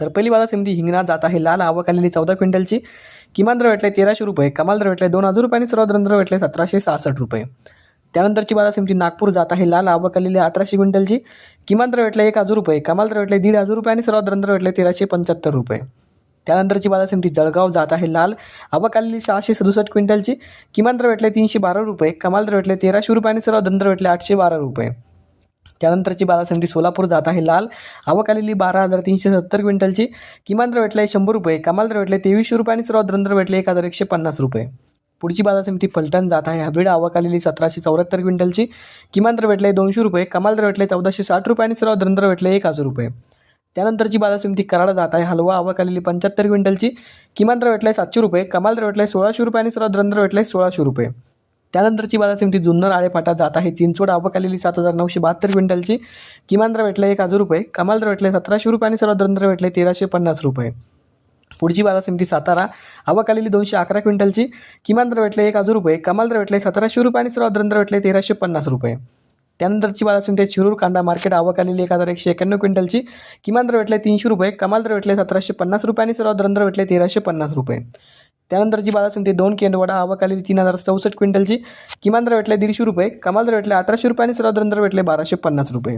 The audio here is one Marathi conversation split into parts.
तर पहिली बाजार समिती हिंगणा जात आहे. लाल आवक आलेली चौदा क्विंटलची. किमान दर भेटले तेराशे रुपये. कमाल दर भेटले दोन हजार रुपये आणि सर्वात दर भेटले सतराशे सहासष्ट रुपये. त्यानंतरची बाजार समिती नागपूर जात आहे. लाल आवक आलेली अठराशे क्विंटलची. किमान दर भेटले एक हजार रुपये. कमाल दर भेटले दीड हजार रुपये आणि सर्वात दर भेटले तेराशे पंच्याहत्तर रुपये. त्यानंतरची बाजार समिती जळगाव जात आहे. लाल आवक आलेली सहाशे सदुसष्ट क्विंटलची. किमान दर भेटले तीनशे बारा रुपये. कमाल दर भेटले तेराशे रुपये आणि सर्वात दर भेटले आठशे बारा रुपये. त्यानंतरची बाजार समिती सोलापूर जात आहे. लाल आवक आलेली बारा हजार तीनशे सत्तर क्विंटलची. किमान दर आहे शंभर रुपये. कमाल दर भेटले तेवीसशे रुपये आणि सर्वात दर भेटले एक हजार एकशे पन्नास रुपये. पुढची बाजार समिती फलटण जात आहे. हायब्रिड आवक आलेली सतराशे चौऱ्याहत्तर क्विंटलची. किमान दर भेटले दोनशे रुपये. कमाल दर भेटले चौदाशे साठ रुपये आणि सर्वात दर भेटले एक हजार रुपये. त्यानंतरची बाजार समिती कराड जात आहे. हलवा आवक आलेली पंच्याहत्तर क्विंटलची. किमान दर आहे सातशे रुपये. कमाल दर भेटले सोळाशे रुपये आणि सर्वात दर आहे सोळाशे रुपये. त्यानंतरची बाजार समिती जुन्नर आळेफाटा जात आहे. चिंचवड आवक आलेली सात हजार नऊशे बहात्तर क्विंटलची किमान दर भेटले एक हजार रुपये. कमाल दर भेटले सतराशे रुपये आणि सर्वात दर भेटले तेराशे पन्नास रुपये. पुढची बाजार समिती सातारा आवक आलेली दोनशे अकरा क्विंटलची किमान दर भेटले एक हजार रुपये. कमाल दर भेटले सतराशे रुपये आणि सर्वात दर भेटले तेराशे पन्नास रुपये. त्यानंतरची बाजार समिती आहे शिरूर कांदा मार्केट आवक आलेली एक हजार एकशे एक्याण्णव क्विंटलची किमान दर भेटले तीनशे रुपये. कमाल दर भेटले सतराशे पन्नास रुपये आणि सर्वात दर भेटले तेराशे पन्नास रुपये. त्यानंतरची बाजार समिती दोन केंद्रवडा आवक तीन हजार चौसष्ट क्विंटलची किमान दर भेटले दीडशे रुपये कमाल दर भेटले अठराशे रुपये आणि सर्वात दर भेटले बाराशे पन्नास रुपये.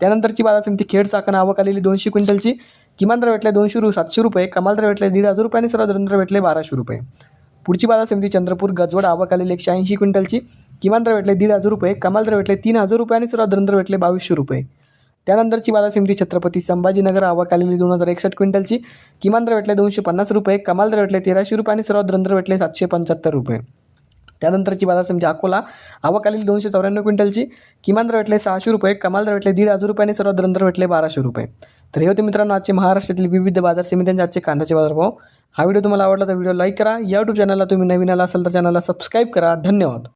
त्यानंतरची बाजार समिती खेड चाकण आवक आलेली दोनशे क्विंटलची किमान दर भेटले दोनशे रु सातशे रुपये कमाल दर भेटले दीड हजार रुपये आणि सर्वात दर भेटले बाराशे रुपये. पुढची बाजार समिती चंद्रपूर गजवड आवक आलेली एकशे ऐंशी क्विंटलची किमान दर भेटले दीड हजार रुपये कमाल दर भेटले तीन हजार रुपये आणि सर्वात दर भेटले बावीसशे रुपये. त्यानंतरची बाजार समिती छत्रपती संभाजीनगर आवक आलेली दोन हजार एकसष्ट क्विंटलची. किमान दर भेटले दोनशे पन्नास रुपये कमाल दर भेटले तेराशे रुपये आणि सर्वात दर भेटले सातशे पंच्याहत्तर रुपये. त्यानंतरची बाजार समिती अकोला आवक आलेली दोनशे चौऱ्याण्णव क्विंटलची. किमान दर भेटले सहाशे रुपये कमाल दर भेटले दीड हजार रुपये आणि सर्वात दर भेटले बाराशे रुपये. तर हे होते मित्रांनो आजचे महाराष्ट्रातील विविध बाजार समित्यांचे आजचे कांद्याचे बाजारभाव. हा व्हिडिओ तुम्हाला आवडला तर व्हिडिओ लाईक करा. या यूट्यूब चॅनलला तुम्ही नवीन आला असाल तर चॅनलला सबस्क्राईब करा. धन्यवाद.